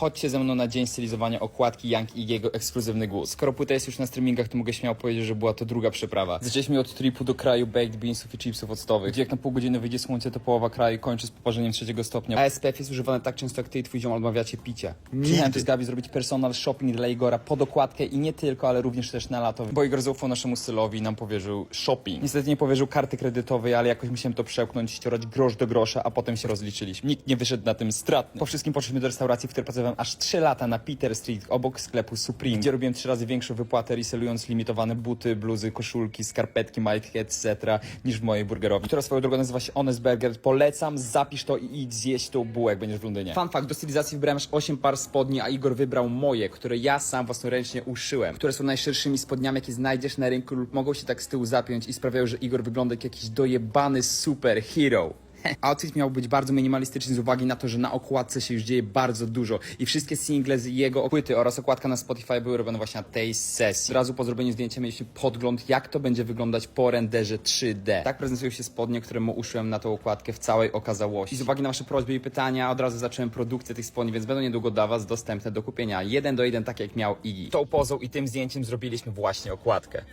Chodźcie ze mną na dzień stylizowania okładki Young i jego ekskluzywny głos. Skoro płyta jest już na streamingach, to mogę śmiało powiedzieć, że była to druga przeprawa. Zaczęliśmy od tripu do kraju baked beansów i chipsów octowych, gdzie jak na pół godziny wyjdzie słońce, to połowa kraju kończy z poparzeniem trzeciego stopnia. A SPF jest używany tak często, jak ty i twój ziom odmawiacie picia. Przyjechałem tu z Gabi zrobić personal shopping dla Igora pod okładkę i nie tylko, ale również też na lato. Bo Igor zaufał naszemu stylowi i nam powierzył shopping. Niestety nie powierzył karty kredytowej, ale jakoś musiałem to przełknąć, ściorać grosz do grosza, a potem się rozliczyliśmy. Nikt nie wyszedł na tym stratny. Po wszystkim poszliśmy do restauracji, w której pracowałem aż 3 lata na Peter Street, obok sklepu Supreme, gdzie robiłem 3 razy większą wypłatę, reselując limitowane buty, bluzy, koszulki, skarpetki, majtki, etc. niż w mojej burgerowni, która swoją drogą nazywa się Honest Burger. Polecam, zapisz to i idź zjeść tą bułę, jak będziesz w Londynie. Fun fact, do stylizacji wybrałem aż 8 par spodni, a Igor wybrał moje, które ja sam własnoręcznie uszyłem, które są najszerszymi spodniami, jakie znajdziesz na rynku lub mogą się tak z tyłu zapiąć i sprawiają, że Igor wygląda jak jakiś dojebany superhero. Outfit miał być bardzo minimalistyczny z uwagi na to, że na okładce się już dzieje bardzo dużo i wszystkie single z jego płyty oraz okładka na Spotify były robione właśnie na tej sesji. Od razu po zrobieniu zdjęcia mieliśmy podgląd, jak to będzie wyglądać po renderze 3D. Tak prezentują się spodnie, które mu uszyłem na tą okładkę w całej okazałości. I z uwagi na wasze prośby i pytania od razu zacząłem produkcję tych spodni, więc będą niedługo dla was dostępne do kupienia. Jeden do jeden, tak jak miał Iggy. Tą pozą i tym zdjęciem zrobiliśmy właśnie okładkę.